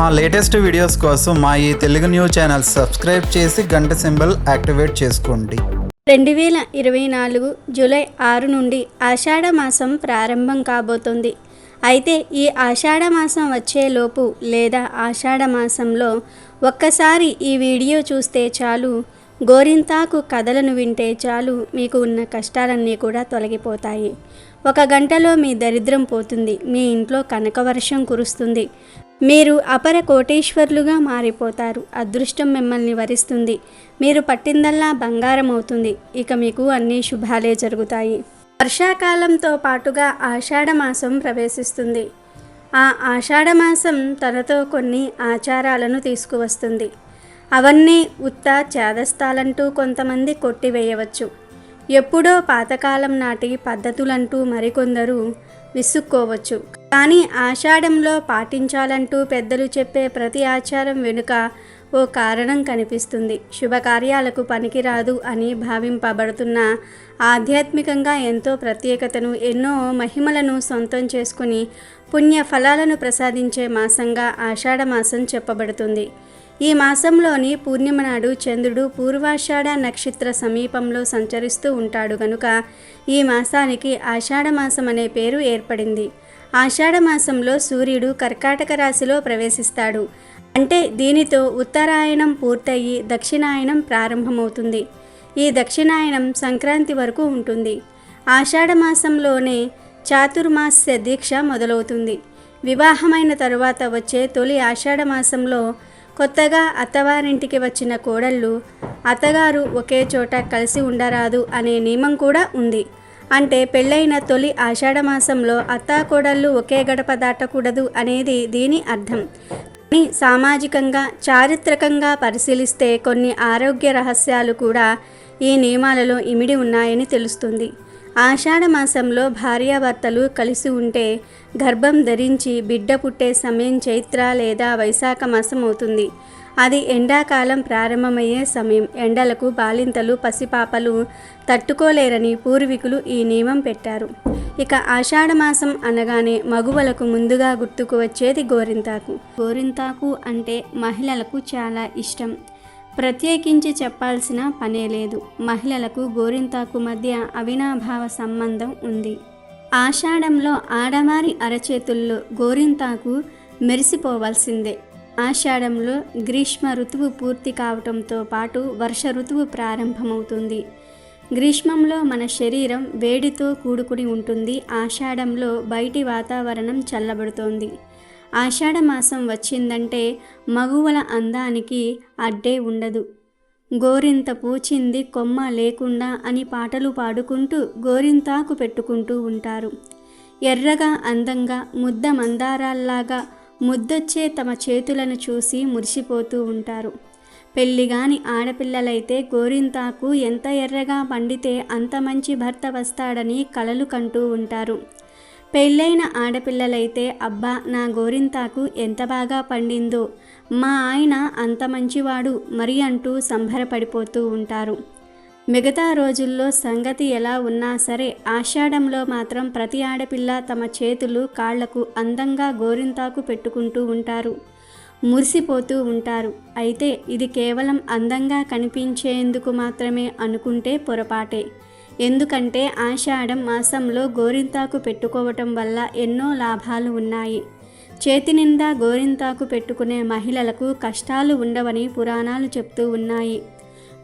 మా latest videos కోసం మా ఈ తెలుగు న్యూస్ ఛానల్ సబ్స్క్రైబ్ చేసి గంట సింబల్ యాక్టివేట్ చేసుకోండి. రెండు వేల ఇరవై నాలుగు జూలై ఆరు నుండి ఆషాఢ మాసం ప్రారంభం కాబోతుంది. అయితే ఈ ఆషాఢ మాసం వచ్చేలోపు లేదా ఆషాఢ మాసంలో ఒక్కసారి ఈ వీడియో చూస్తే చాలు గోరింతాకు కథలను వింటే చాలు మీకు ఉన్న కష్టాలన్నీ కూడా తొలగిపోతాయి. ఒక గంటలో మీ దరిద్రం పోతుంది మీ ఇంట్లో కనకవర్షం కురుస్తుంది. మీరు అపర కోటేశ్వర్లుగా మారిపోతారు. అదృష్టం మిమ్మల్ని వరిస్తుంది. మీరు పట్టిందల్లా బంగారం అవుతుంది ఇక మీకు అన్ని శుభాలే జరుగుతాయి. వర్షాకాలంతో పాటుగా ఆషాఢమాసం ప్రవేశిస్తుంది. ఆ ఆషాఢమాసం తనతో కొన్ని ఆచారాలను తీసుకువస్తుంది. అవన్నీ ఉత్త చేదస్తాలంటూ కొంతమంది కొట్టివేయవచ్చు. ఎప్పుడో పాతకాలం నాటి పద్ధతులంటూ మరికొందరు విసుక్కోవచ్చు. కానీ ఆషాఢంలో పాటించాలంటూ పెద్దలు చెప్పే ప్రతి ఆచారం వెనుక ఓ కారణం కనిపిస్తుంది. శుభకార్యాలకు పనికిరాదు అని భావింపబడుతున్న ఆధ్యాత్మికంగా ఎంతో ప్రత్యేకతను ఎన్నో మహిమలను సొంతం చేసుకుని పుణ్య ఫలాలను ప్రసాదించే మాసంగా ఆషాఢ మాసం చెప్పబడుతుంది. ఈ మాసంలోని పూర్ణిమ నాడు చంద్రుడు పూర్వాషాఢ నక్షత్ర సమీపంలో సంచరిస్తూ ఉంటాడు గనుక ఈ మాసానికి ఆషాఢ మాసం అనే పేరు ఏర్పడింది. ఆషాఢ మాసంలో సూర్యుడు కర్కాటక రాశిలో ప్రవేశిస్తాడు. అంటే దీనితో ఉత్తరాయణం పూర్తయి దక్షిణాయనం ప్రారంభమవుతుంది. ఈ దక్షిణాయనం సంక్రాంతి వరకు ఉంటుంది. ఆషాఢ మాసంలోనే చాతుర్మాస్య దీక్ష మొదలవుతుంది. వివాహమైన తరువాత వచ్చే తొలి ఆషాఢ మాసంలో కొత్తగా అత్తవారింటికి వచ్చిన కోడళ్ళు అత్తగారు ఒకే చోట కలిసి ఉండరాదు అనే నియమం కూడా ఉంది. అంటే పెళ్ళైన తొలి ఆషాఢ మాసంలో అత్తా కోడళ్ళు ఒకే గడప దాటకూడదు అనేది దీని అర్థం. కానీ సామాజికంగా చారిత్రకంగా పరిశీలిస్తే కొన్ని ఆరోగ్య రహస్యాలు కూడా ఈ నియమాలలో ఇమిడి ఉన్నాయని తెలుస్తుంది. ఆషాఢ మాసంలో భార్యాభర్తలు కలిసి ఉంటే గర్భం ధరించి బిడ్డ పుట్టే సమయం చైత్ర లేదా వైశాఖ మాసం అవుతుంది. అది ఎండాకాలం ప్రారంభమయ్యే సమయం. ఎండలకు బాలింతలు పసిపాపలు తట్టుకోలేరని పూర్వీకులు ఈ నియమం పెట్టారు. ఇక ఆషాఢ మాసం అనగానే మగువలకు ముందుగా గుర్తుకు వచ్చేది గోరింతాకు. గోరింతాకు అంటే మహిళలకు చాలా ఇష్టం. ప్రత్యేకించి చెప్పాల్సిన పనే లేదు. మహిళలకు గోరింతాకు మధ్య అవినాభావ సంబంధం ఉంది. ఆషాఢంలో ఆడవారి అరచేతుల్లో గోరింతాకు మెరిసిపోవాల్సిందే. ఆషాఢంలో గ్రీష్మ ఋతువు పూర్తి కావటంతో పాటు వర్ష ఋతువు ప్రారంభమవుతుంది. గ్రీష్మంలో మన శరీరం వేడితో కూడుకుని ఉంటుంది. ఆషాఢంలో బయటి వాతావరణం చల్లబడుతోంది. ఆషాఢమాసం వచ్చిందంటే మగువల అందానికి అడ్డే ఉండదు. గోరింత పూచింది కొమ్మ లేకుండా అని పాటలు పాడుకుంటూ గోరింతాకు పెట్టుకుంటూ ఉంటారు. ఎర్రగా అందంగా ముద్ద మందారాల్లాగా ముద్దొచ్చే తమ చేతులను చూసి మురిసిపోతూ ఉంటారు. పెళ్ళిగాని ఆడపిల్లలైతే గోరింతాకు ఎంత ఎర్రగా పండితే అంత మంచి భర్త వస్తాడని కలలు కంటూ ఉంటారు. పెళ్ళైన ఆడపిల్లలైతే అబ్బా నా గోరింతాకు ఎంత బాగా పండిందో. మా ఆయన అంత మంచివాడు మరి అంటూ సంబరపడిపోతూ ఉంటారు. మిగతా రోజుల్లో సంగతి ఎలా ఉన్నా సరే ఆషాఢంలో మాత్రం ప్రతి ఆడపిల్ల తమ చేతులు కాళ్ళకు అందంగా గోరింతాకు పెట్టుకుంటూ ఉంటారు. మురిసిపోతూ ఉంటారు. అయితే ఇది కేవలం అందంగా కనిపించేందుకు మాత్రమే అనుకుంటే పొరపాటే. ఎందుకంటే ఆషాఢం మాసంలో గోరింతాకు పెట్టుకోవటం వల్ల ఎన్నో లాభాలు ఉన్నాయి. చేతి నిండా గోరింతాకు పెట్టుకునే మహిళలకు కష్టాలు ఉండవని పురాణాలు చెప్తూ ఉన్నాయి.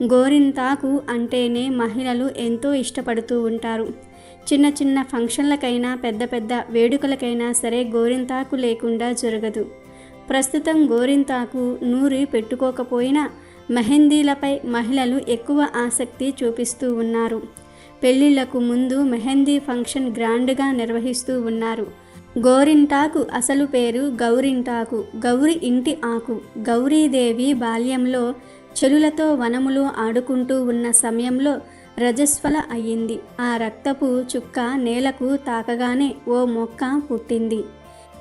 గోరింతాకు అంటేనే మహిళలు ఎంతో ఇష్టపడుతూ ఉంటారు. చిన్న చిన్న ఫంక్షన్లకైనా పెద్ద పెద్ద వేడుకలకైనా సరే గోరింతాకు లేకుండా జరగదు. ప్రస్తుతం గోరింతాకు నూరి పెట్టుకోకపోయినా మెహందీలపై మహిళలు ఎక్కువ ఆసక్తి చూపిస్తూ ఉన్నారు. పెళ్ళిళ్ళకు ముందు మెహందీ ఫంక్షన్ గ్రాండ్గా నిర్వహిస్తూ ఉన్నారు. గోరింటాకు అసలు పేరు గౌరింటాకు. గౌరి ఇంటి ఆకు. గౌరీదేవి బాల్యంలో చెలులతో వనములో ఆడుకుంటూ ఉన్న సమయంలో రజస్వల అయ్యింది. ఆ రక్తపు చుక్క నేలకు తాకగానే ఓ మొక్క పుట్టింది.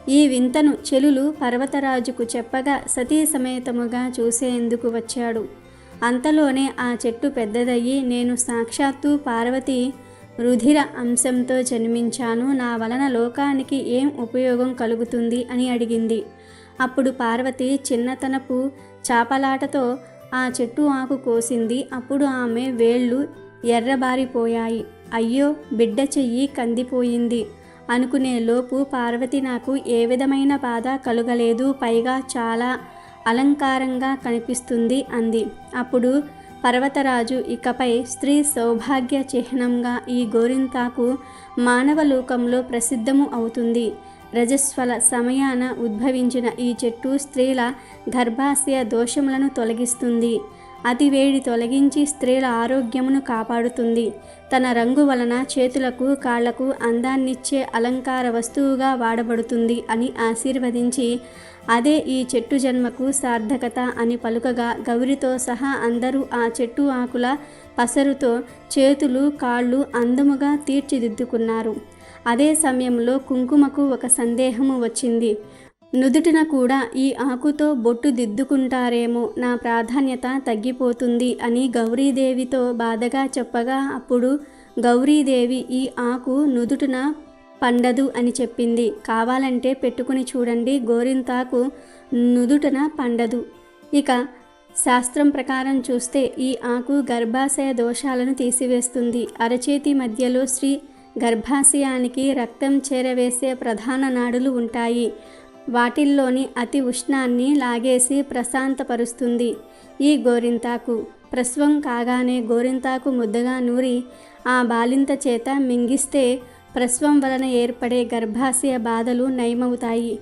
ఈ వింతను చెలులు పర్వతరాజుకు చెప్పగా సతీ సమేతముగా చూసేందుకు వచ్చాడు. అంతలోనే ఆ చెట్టు పెద్దదయ్యి నేను సాక్షాత్తు పార్వతి రుధిర అంశంతో జన్మించాను. నా వలన లోకానికి ఏం ఉపయోగం కలుగుతుంది అని అడిగింది. అప్పుడు పార్వతి చిన్నతనపు చాపలాటతో ఆ చెట్టు ఆకు కోసింది. అప్పుడు ఆమె వేళ్ళు ఎర్రబారిపోయాయి. అయ్యో బిడ్డ చెయ్యి కందిపోయింది. అనుకునే లోపు పార్వతి నాకు ఏ విధమైన బాధ కలుగలేదు. పైగా చాలా అలంకారంగా కనిపిస్తుంది అంది. అప్పుడు పర్వతరాజు ఇకపై స్త్రీ సౌభాగ్య చిహ్నంగా ఈ గోరింతాకు మానవలోకంలో ప్రసిద్ధము అవుతుంది. రజస్వల సమయాన ఉద్భవించిన ఈ చెట్టు స్త్రీల గర్భాశయ దోషములను తొలగిస్తుంది. అతి వేడి తొలగించి స్త్రీల ఆరోగ్యమును కాపాడుతుంది. తన రంగు వలన చేతులకు కాళ్ళకు అందాన్నిచ్చే అలంకార వస్తువుగా వాడబడుతుంది అని ఆశీర్వదించి అదే ఈ చెట్టు జన్మకు సార్థకత అని పలుకగా గౌరితో సహా అందరూ ఆ చెట్టు ఆకుల పసరుతో చేతులు కాళ్ళు అందముగా తీర్చిదిద్దుకున్నారు. అదే సమయంలో కుంకుమకు ఒక సందేహము వచ్చింది. నుదుటిన కూడా ఈ ఆకుతో బొట్టు దిద్దుకుంటారేమో నా ప్రాధాన్యత తగ్గిపోతుంది అని గౌరీదేవితో బాధగా చెప్పగా అప్పుడు గౌరీదేవి ఈ ఆకు నుదుటిన పండదు అని చెప్పింది. కావాలంటే పెట్టుకుని చూడండి గోరింతాకు నుదుటన పండదు. ఇక శాస్త్రం ప్రకారం చూస్తే ఈ ఆకు గర్భాశయ దోషాలను తీసివేస్తుంది. అరచేతి మధ్యలో శ్రీ గర్భాశయానికి రక్తం చేరవేసే ప్రధాన నాడులు ఉంటాయి. వాటిల్లోని అతి ఉష్ణాన్ని లాగేసి ప్రశాంతపరుస్తుంది. ఈ గోరింతాకు ప్రసవం కాగానే గోరింతాకు ముద్దగా నూరి ఆ బాలింత చేత మింగిస్తే ప్రసవం వలన ఏర్పడే గర్భాశయ బాధలు నయమవుతాయి.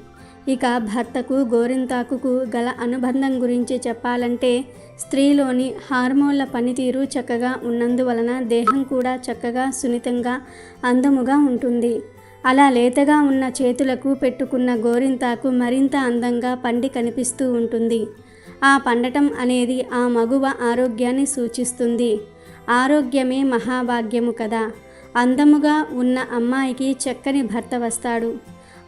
ఇక భర్తకు గోరింతాకుకు గల అనుబంధం గురించి చెప్పాలంటే స్త్రీలోని హార్మోన్ల పనితీరు చక్కగా ఉన్నందువలన దేహం కూడా చక్కగా సున్నితంగా అందముగా ఉంటుంది. అలా లేతగా ఉన్న చేతులకు పెట్టుకున్న గోరింతాకు మరింత అందంగా పండి కనిపిస్తూ ఉంటుంది. ఆ పండటం అనేది ఆ మగువ ఆరోగ్యాన్ని సూచిస్తుంది. ఆరోగ్యమే మహాభాగ్యము కదా. అందముగా ఉన్న అమ్మాయికి చక్కని భర్త వస్తాడు.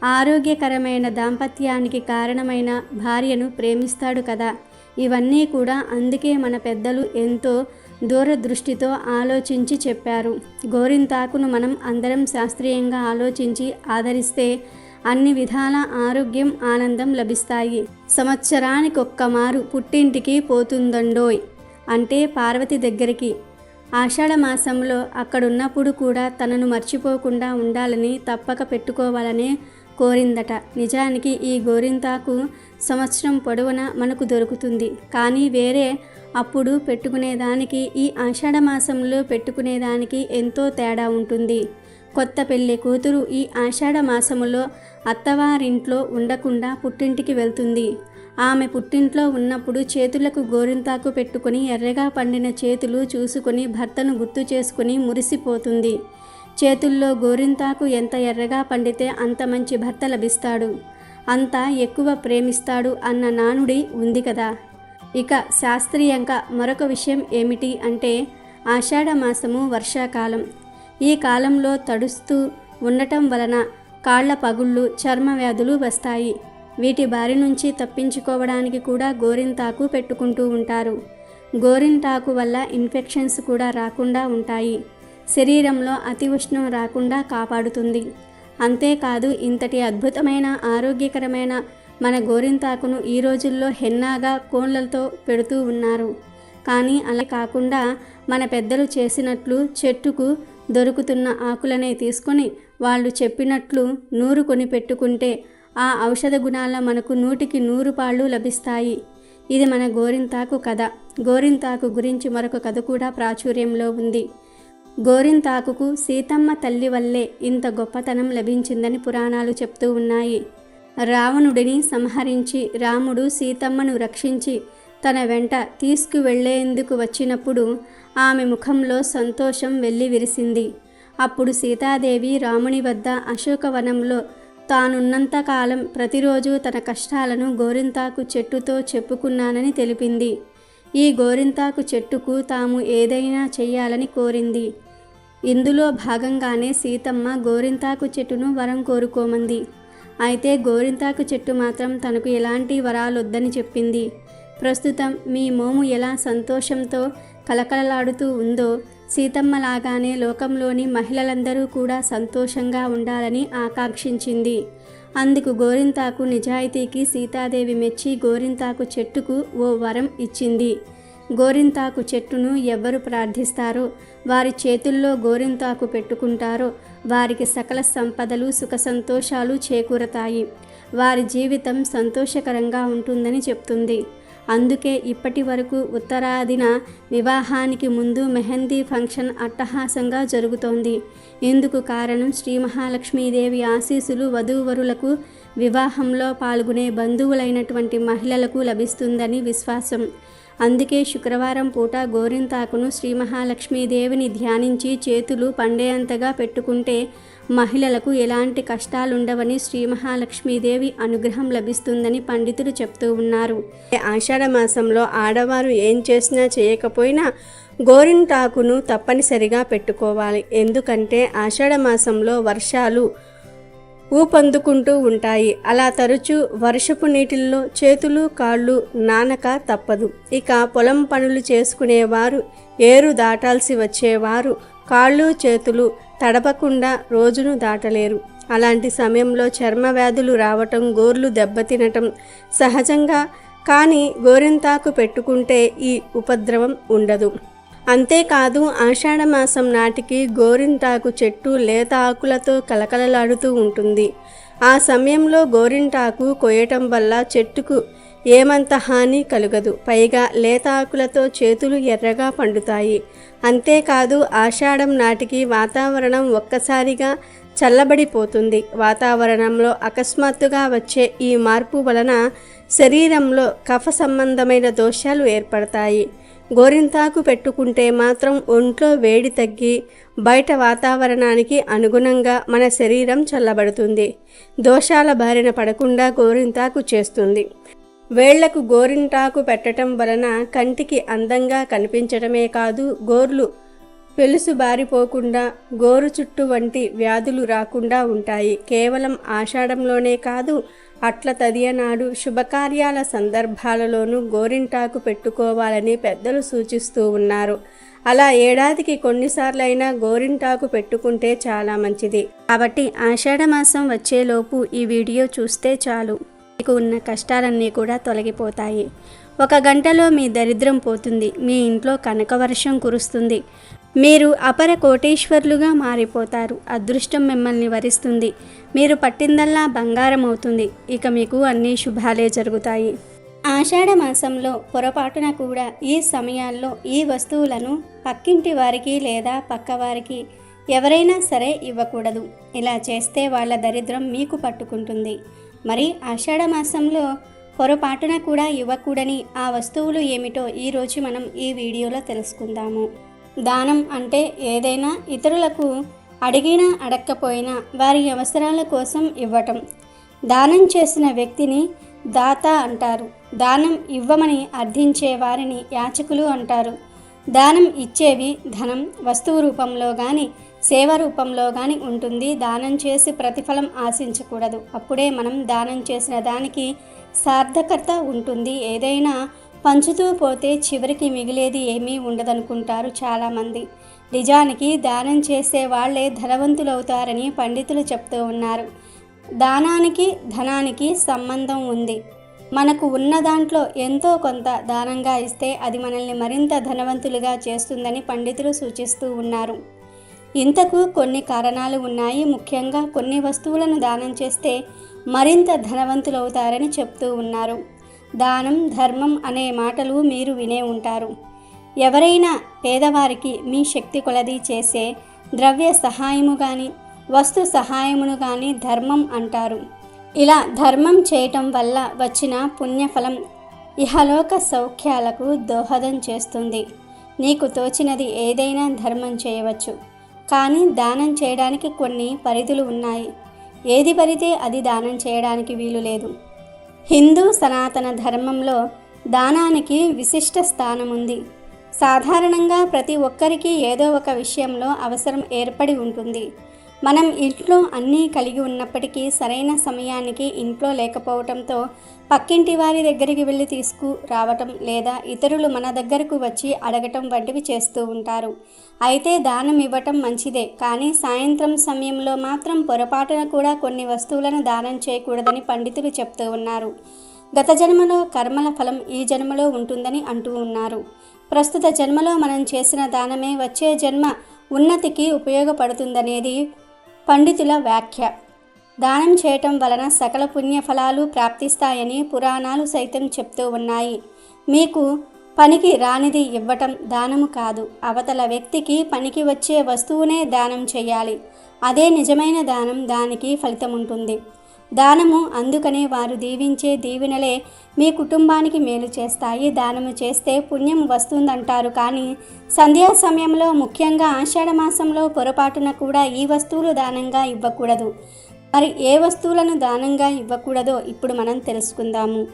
ఆరోగ్యకరమైన దాంపత్యానికి కారణమైన భార్యను ప్రేమిస్తాడు కదా. ఇవన్నీ కూడా అందుకే మన పెద్దలు ఎంతో దూరదృష్టితో ఆలోచించి చెప్పారు. గోరింతాకును మనం అందరం శాస్త్రీయంగా ఆలోచించి ఆదరిస్తే అన్ని విధాల ఆరోగ్యం ఆనందం లభిస్తాయి. సంవత్సరానికి ఒక్క మారు పుట్టింటికి పోతుందండోయ్! అంటే పార్వతి దగ్గరికి. ఆషాఢమాసంలో అక్కడున్నప్పుడు కూడా తనను మర్చిపోకుండా ఉండాలని తప్పక పెట్టుకోవాలనే కోరిందట. నిజానికి ఈ గోరింతాకు సంవత్సరం పొడవునా మనకు దొరుకుతుంది. కానీ వేరే అప్పుడు పెట్టుకునేదానికి ఈ ఆషాఢ మాసంలో పెట్టుకునేదానికి ఎంతో తేడా ఉంటుంది. కొత్త పెళ్ళి కూతురు ఈ ఆషాఢ మాసములో అత్తవారింట్లో ఉండకుండా పుట్టింటికి వెళ్తుంది. ఆమె పుట్టింట్లో ఉన్నప్పుడు చేతులకు గోరింతాకు పెట్టుకుని ఎర్రగా పండిన చేతులు చూసుకుని భర్తను గుర్తు చేసుకుని మురిసిపోతుంది. చేతుల్లో గోరింతాకు ఎంత ఎర్రగా పండితే అంత మంచి భర్త లభిస్తాడు. అంత ఎక్కువ ప్రేమిస్తాడు అన్న నానుడి ఉంది కదా. ఇక శాస్త్రీయంగా మరొక విషయం ఏమిటి అంటే ఆషాఢ మాసము వర్షాకాలం. ఈ కాలంలో తడుస్తూ ఉండటం వలన కాళ్ళ పగుళ్ళు చర్మ వ్యాధులు వస్తాయి. వీటి బారి నుంచి తప్పించుకోవడానికి కూడా గోరింతాకు పెట్టుకుంటూ ఉంటారు. గోరింటాకు వల్ల ఇన్ఫెక్షన్స్ కూడా రాకుండా ఉంటాయి. శరీరంలో అతి ఉష్ణం రాకుండా కాపాడుతుంది. అంతేకాదు ఇంతటి అద్భుతమైన ఆరోగ్యకరమైన మన గోరింతాకును ఈ రోజుల్లో హెన్నాగా కోన్లతో పెడుతూ ఉన్నారు. కానీ అలా కాకుండా మన పెద్దలు చేసినట్లు చెట్టుకు దొరుకుతున్న ఆకులనే తీసుకొని వాళ్ళు చెప్పినట్లు నూరుకొని పెట్టుకుంటే ఆ ఔషధ గుణాల మనకు నూటికి నూరు పాళ్ళు లభిస్తాయి. ఇది మన గోరింతాకు కథ. గోరింతాకు గురించి మరొక కథ కూడా ప్రాచుర్యంలో ఉంది. గోరింతాకుకు సీతమ్మ తల్లి వల్లే ఇంత గొప్పతనం లభించిందని పురాణాలు చెప్తూ ఉన్నాయి. రావణుడిని సంహరించి రాముడు సీతమ్మను రక్షించి తన వెంట తీసుకువెళ్ళేందుకు వచ్చినప్పుడు ఆమె ముఖంలో సంతోషం వెళ్ళి విరిసింది. అప్పుడు సీతాదేవి రాముని వద్ద అశోకవనంలో తానున్నంతకాలం ప్రతిరోజు తన కష్టాలను గోరింతాకు చెట్టుతో చెప్పుకున్నానని తెలిపింది. ఈ గోరింతాకు చెట్టుకు తాము ఏదైనా చెయ్యాలని కోరింది. ఇందులో భాగంగానే సీతమ్మ గోరింతాకు చెట్టును వరం కోరుకోమంది. అయితే గోరింతాకు చెట్టు మాత్రం తనకు ఎలాంటి వరాలొద్దని చెప్పింది. ప్రస్తుతం మీ మోము ఎలా సంతోషంతో కలకలలాడుతూ ఉందో సీతమ్మలాగానే లోకంలోని మహిళలందరూ కూడా సంతోషంగా ఉండాలని ఆకాంక్షించింది. అందుకు గోరింతాకు నిజాయితీకి సీతాదేవి మెచ్చి గోరింతాకు చెట్టుకు ఓ వరం ఇచ్చింది. గోరింతాకు చెట్టును ఎవరు ప్రార్థిస్తారో వారి చేతుల్లో గోరింతాకు పెట్టుకుంటారో వారికి సకల సంపదలు సుఖ సంతోషాలు చేకూరతాయి. వారి జీవితం సంతోషకరంగా ఉంటుందని చెప్తుంది. అందుకే ఇప్పటి వరకు ఉత్తరాదిన వివాహానికి ముందు మెహందీ ఫంక్షన్ అట్టహాసంగా జరుగుతోంది. ఇందుకు కారణం శ్రీ మహాలక్ష్మీదేవి ఆశీస్సులు వధూవరులకు వివాహంలో పాల్గొనే బంధువులైనటువంటి మహిళలకు లభిస్తుందని విశ్వాసం. అందుకే శుక్రవారం పూట గోరింతాకును శ్రీ మహాలక్ష్మీదేవిని ధ్యానించి చేతులు పండేంతగా పెట్టుకుంటే మహిళలకు ఎలాంటి కష్టాలుండవని శ్రీ మహాలక్ష్మీదేవి అనుగ్రహం లభిస్తుందని పండితులు చెప్తూ ఉన్నారు. ఆషాఢ మాసంలో ఆడవారు ఏం చేసినా చేయకపోయినా గోరింటాకును తప్పనిసరిగా పెట్టుకోవాలి. ఎందుకంటే ఆషాఢ మాసంలో వర్షాలు ఊపందుకుంటూ ఉంటాయి. అలా తరచూ వర్షపు నీటిల్లో చేతులు కాళ్ళు నానక తప్పదు. ఇక పొలం పనులు చేసుకునేవారు ఏరు దాటాల్సి వచ్చేవారు. కాళ్ళు చేతులు తడపకుండా రోజును దాటలేరు. అలాంటి సమయంలో చర్మ వ్యాధులు రావటం గోర్లు దెబ్బతినటం సహజంగా కానీ గోరింతాకు పెట్టుకుంటే ఈ ఉపద్రవం ఉండదు. అంతేకాదు ఆషాఢ మాసం నాటికి గోరింటాకు చెట్టు లేత ఆకులతో కలకలలాడుతూ ఉంటుంది. ఆ సమయంలో గోరింటాకు కొయ్యటం వల్ల చెట్టుకు ఏమంత హాని కలుగదు. పైగా లేత ఆకులతో చేతులు ఎర్రగా పండుతాయి. అంతేకాదు ఆషాఢం నాటికి వాతావరణం ఒక్కసారిగా చల్లబడిపోతుంది. వాతావరణంలో అకస్మాత్తుగా వచ్చే ఈ మార్పు వలన శరీరంలో కఫ సంబంధమైన దోషాలు ఏర్పడతాయి. గోరింతాకు పెట్టుకుంటే మాత్రం ఒంట్లో వేడి తగ్గి బయట వాతావరణానికి అనుగుణంగా మన శరీరం చల్లబడుతుంది. దోషాల బారిన పడకుండా గోరింతాకు చేస్తుంది. వేళ్ళకు గోరింటాకు పెట్టడం వలన కంటికి అందంగా కనిపించడమే కాదు గోర్లు పెలుసు బారిపోకుండా గోరు చుట్టు వంటి వ్యాధులు రాకుండా ఉంటాయి. కేవలం ఆషాఢంలోనే కాదు అట్ల తదియనాడు శుభకార్యాల సందర్భాలలోనూ గోరింటాకు పెట్టుకోవాలని పెద్దలు సూచిస్తూ ఉన్నారు. అలా ఏడాదికి కొన్నిసార్లైనా గోరింటాకు పెట్టుకుంటే చాలా మంచిది. కాబట్టి ఆషాఢమాసం వచ్చేలోపు ఈ వీడియో చూస్తే చాలు. మీకు ఉన్న కష్టాలన్నీ కూడా తొలగిపోతాయి. ఒక గంటలో మీ దరిద్రం పోతుంది. మీ ఇంట్లో కనకవర్షం కురుస్తుంది. మీరు అపర కోటేశ్వర్లుగా మారిపోతారు. అదృష్టం మిమ్మల్ని వరిస్తుంది. మీరు పట్టిందల్లా బంగారం అవుతుంది ఇక మీకు అన్ని శుభాలే జరుగుతాయి. ఆషాఢ మాసంలో పొరపాటున కూడా ఈ సమయాల్లో ఈ వస్తువులను పక్కింటి వారికి లేదా పక్కవారికి ఎవరైనా సరే ఇవ్వకూడదు. ఇలా చేస్తే వాళ్ళ దరిద్రం మీకు పట్టుకుంటుంది. మరి ఆషాఢ మాసంలో పొరపాటున కూడా ఇవ్వకూడని ఆ వస్తువులు ఏమిటో ఈరోజు మనం ఈ వీడియోలో తెలుసుకుందాము. దానం అంటే ఏదైనా ఇతరులకు అడిగినా అడక్కపోయినా వారి అవసరాల కోసం ఇవ్వటం. దానం చేసిన వ్యక్తిని దాత అంటారు. దానం ఇవ్వమని అర్థించే వారిని యాచకులు అంటారు. దానం ఇచ్చేవి ధనం వస్తువు రూపంలో కానీ సేవ రూపంలో కానీ ఉంటుంది. దానం చేసి ప్రతిఫలం ఆశించకూడదు. అప్పుడే మనం దానం చేసిన దానికి సార్థకత ఉంటుంది. ఏదైనా పంచుతూ పోతే చివరికి మిగిలేది ఏమీ ఉండదనుకుంటారు చాలామంది. నిజానికి దానం చేసే వాళ్ళే ధనవంతులవుతారని పండితులు చెప్తూ ఉన్నారు. దానానికి ధనానికి సంబంధం ఉంది. మనకు ఉన్న దాంట్లో ఎంతో కొంత దానంగా ఇస్తే అది మనల్ని మరింత ధనవంతులుగా చేస్తుందని పండితులు సూచిస్తూ ఉన్నారు. ఇంతకు కొన్ని కారణాలు ఉన్నాయి. ముఖ్యంగా కొన్ని వస్తువులను దానం చేస్తే మరింత ధనవంతులవుతారని చెప్తూ ఉన్నారు. దానం ధర్మం అనే మాటలు మీరు వినే ఉంటారు. ఎవరైనా పేదవారికి మీ శక్తి కొలది చేసే ద్రవ్య సహాయము కానీ వస్తు సహాయమును కానీ ధర్మం అంటారు. ఇలా ధర్మం చేయటం వల్ల వచ్చిన పుణ్యఫలం ఇహలోక సౌఖ్యాలకు దోహదం చేస్తుంది. నీకు తోచినది ఏదైనా ధర్మం చేయవచ్చు. కానీ దానం చేయడానికి కొన్ని పరిధులు ఉన్నాయి. ఏది పడితే అది దానం చేయడానికి వీలు లేదు. హిందూ సనాతన ధర్మంలో దానానికి విశిష్ట స్థానం ఉంది సాధారణంగా ప్రతి ఒక్కరికి ఏదో ఒక విషయంలో అవసరం ఏర్పడి ఉంటుంది. మనం ఇంట్లో అన్నీ కలిగి ఉన్నప్పటికీ సరైన సమయానికి ఇంట్లో లేకపోవటంతో పక్కింటి వారి దగ్గరికి వెళ్ళి తీసుకురావటం లేదా ఇతరులు మన దగ్గరకు వచ్చి అడగటం వంటివి చేస్తూ ఉంటారు. అయితే దానం ఇవ్వటం మంచిదే. కానీ సాయంత్రం సమయంలో మాత్రం పొరపాటున కూడా కొన్ని వస్తువులను దానం చేయకూడదని పండితులు చెప్తూ ఉన్నారు. గత జన్మలో కర్మల ఫలం ఈ జన్మలో ఉంటుందని అంటూ ఉన్నారు. ప్రస్తుత జన్మలో మనం చేసిన దానమే వచ్చే జన్మ ఉన్నతికి ఉపయోగపడుతుందనేది పండితుల వ్యాఖ్య. దానం చేయటం వలన సకల పుణ్యఫలాలు ప్రాప్తిస్తాయని పురాణాలు సైతం చెప్తూ ఉన్నాయి. మీకు పనికి రానిది ఇవ్వటం దానము కాదు. అవతల వ్యక్తికి పనికి వచ్చే వస్తువునే దానం చేయాలి. అదే నిజమైన దానం దానికి ఫలితం ఉంటుంది దానము అందుకనే వారు దీవించే దీవెనలే మీ కుటుంబానికి మేలు చేస్తాయి. దానము చేస్తే పుణ్యం వస్తుందంటారు. కానీ సంధ్యా సమయంలో ముఖ్యంగా ఆషాఢ మాసంలో పొరపాటున కూడా ఈ వస్తువులు దానంగా ఇవ్వకూడదు. మరి ఏ వస్తువులను దానంగా ఇవ్వకూడదో ఇప్పుడు మనం తెలుసుకుందాము.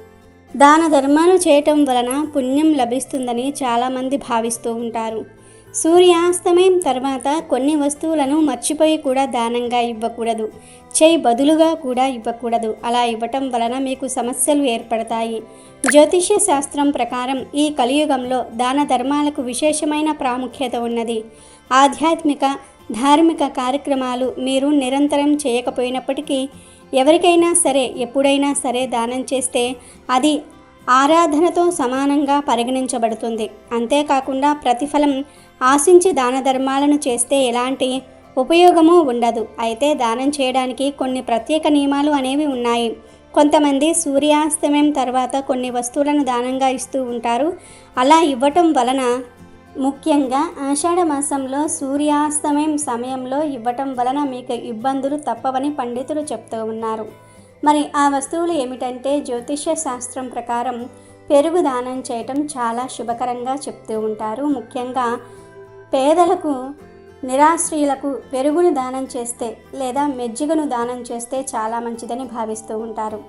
దాన ధర్మాలు చేయటం వలన పుణ్యం లభిస్తుందని చాలామంది భావిస్తూ ఉంటారు. సూర్యాస్తమయం తర్వాత కొన్ని వస్తువులను మర్చిపోయి కూడా దానంగా ఇవ్వకూడదు. చేయి బదులుగా కూడా ఇవ్వకూడదు. అలా ఇవ్వటం వలన మీకు సమస్యలు ఏర్పడతాయి. జ్యోతిష్య శాస్త్రం ప్రకారం ఈ కలియుగంలో దాన ధర్మాలకు విశేషమైన ప్రాముఖ్యత ఉన్నది. ఆధ్యాత్మిక ధార్మిక కార్యక్రమాలు మీరు నిరంతరం చేయకపోయినప్పటికీ ఎవరికైనా సరే ఎప్పుడైనా సరే దానం చేస్తే అది ఆరాధనతో సమానంగా పరిగణించబడుతుంది. అంతేకాకుండా ప్రతిఫలం ఆశించి దాన ధర్మాలను చేస్తే ఎలాంటి ఉపయోగము ఉండదు. అయితే దానం చేయడానికి కొన్ని ప్రత్యేక నియమాలు అనేవి ఉన్నాయి. కొంతమంది సూర్యాస్తమయం తర్వాత కొన్ని వస్తువులను దానంగా ఇస్తూ ఉంటారు. అలా ఇవ్వటం వలన ముఖ్యంగా ఆషాఢ మాసంలో సూర్యాస్తమయం సమయంలో ఇవ్వటం వలన మీకు ఇబ్బందులు తప్పవని పండితులు చెప్తూ ఉన్నారు. మరి ఆ వస్తువులు ఏమిటంటే జ్యోతిష్య శాస్త్రం ప్రకారం పెరుగు దానం చేయటం చాలా శుభకరంగా చెప్తూ ఉంటారు. ముఖ్యంగా పేదలకు నిరాశ్రయులకు పెరుగును దానం చేస్తే లేదా మెజ్జిగను దానం చేస్తే చాలా మంచిదని భావిస్తూ ఉంటారు.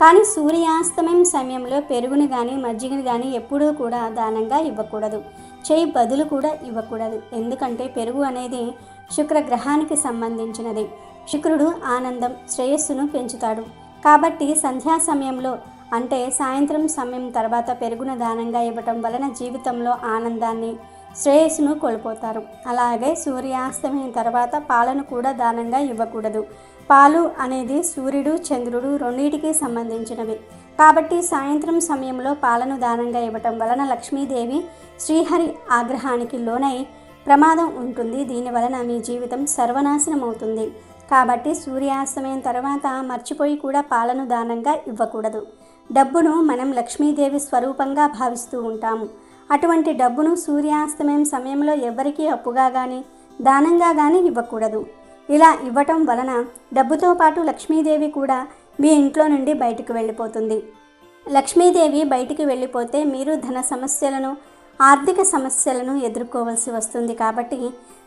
కానీ సూర్యాస్తమయం సమయంలో పెరుగుని కానీ మజ్జిగని కానీ ఎప్పుడూ కూడా దానంగా ఇవ్వకూడదు. చేయి బదులు కూడా ఇవ్వకూడదు. ఎందుకంటే పెరుగు అనేది శుక్రగ్రహానికి సంబంధించినది. శుక్రుడు ఆనందం శ్రేయస్సును పెంచుతాడు. కాబట్టి సంధ్యా సమయంలో అంటే సాయంత్రం సమయం తర్వాత పెరుగున దానంగా ఇవ్వటం వలన జీవితంలో ఆనందాన్ని శ్రేయస్సును కోల్పోతారు. అలాగే సూర్యాస్తమయం తర్వాత పాలను కూడా దానంగా ఇవ్వకూడదు. పాలు అనేది సూర్యుడు చంద్రుడు రెండింటికి సంబంధించినవి. కాబట్టి సాయంత్రం సమయంలో పాలను దానంగా ఇవ్వటం వలన లక్ష్మీదేవి శ్రీహరి ఆగ్రహానికి లోనై ప్రమాదం ఉంటుంది. దీని వలన మీ జీవితం సర్వనాశనం అవుతుంది. కాబట్టి సూర్యాస్తమయం తర్వాత మర్చిపోయి కూడా పాలను దానంగా ఇవ్వకూడదు. డబ్బును మనం లక్ష్మీదేవి స్వరూపంగా భావిస్తూ ఉంటాము. అటువంటి డబ్బును సూర్యాస్తమయం సమయంలో ఎవరికీ అప్పుగా కానీ దానంగా కానీ ఇవ్వకూడదు. ఇలా ఇవ్వటం వలన డబ్బుతో పాటు లక్ష్మీదేవి కూడా మీ ఇంట్లో నుండి బయటకు వెళ్ళిపోతుంది. లక్ష్మీదేవి బయటికి వెళ్ళిపోతే మీరు ధన సమస్యలను ఆర్థిక సమస్యలను ఎదుర్కోవాల్సి వస్తుంది కాబట్టి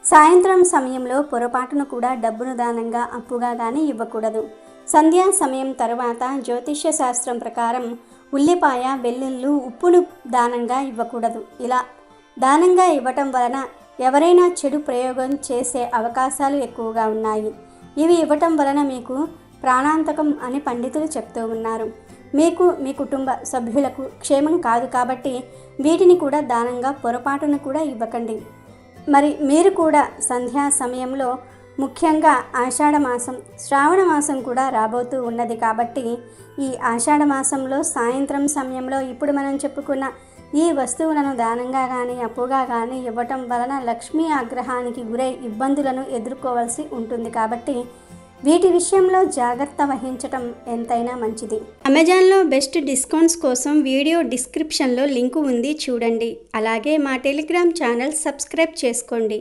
సాయంత్రం సమయంలో పొరపాటును కూడా డబ్బును దానంగా అప్పుగా కానీ ఇవ్వకూడదు. సంధ్యా సమయం తర్వాత జ్యోతిష్య శాస్త్రం ప్రకారం ఉల్లిపాయ వెల్లుల్లు ఉప్పును దానంగా ఇవ్వకూడదు. ఇలా దానంగా ఇవ్వటం వలన ఎవరైనా చెడు ప్రయోగం చేసే అవకాశాలు ఎక్కువగా ఉన్నాయి. ఇవి ఇవ్వటం వలన మీకు ప్రాణాంతకం అని పండితులు చెప్తూ ఉన్నారు. మీకు మీ కుటుంబ సభ్యులకు క్షేమం కాదు కాబట్టి వీటిని కూడా దానంగా పొరపాటును కూడా ఇవ్వకండి. మరి మీరు కూడా సంధ్యా సమయంలో ముఖ్యంగా ఆషాఢమాసం శ్రావణ మాసం కూడా రాబోతూ ఉన్నది కాబట్టి ఈ ఆషాఢ మాసంలో సాయంత్రం సమయంలో ఇప్పుడు మనం చెప్పుకున్న ఈ వస్తువులను దానంగా కానీ అప్పుగా కానీ ఇవ్వటం వలన లక్ష్మీ ఆగ్రహానికి గురై ఇబ్బందులను ఎదుర్కోవాల్సి ఉంటుంది కాబట్టి వీటి విషయంలో జాగ్రత్త వహించటం ఎంతైనా మంచిది. అమెజాన్లో బెస్ట్ డిస్కౌంట్స్ కోసం వీడియో డిస్క్రిప్షన్లో లింకు ఉంది చూడండి. అలాగే మా టెలిగ్రామ్ ఛానల్ సబ్స్క్రైబ్ చేసుకోండి.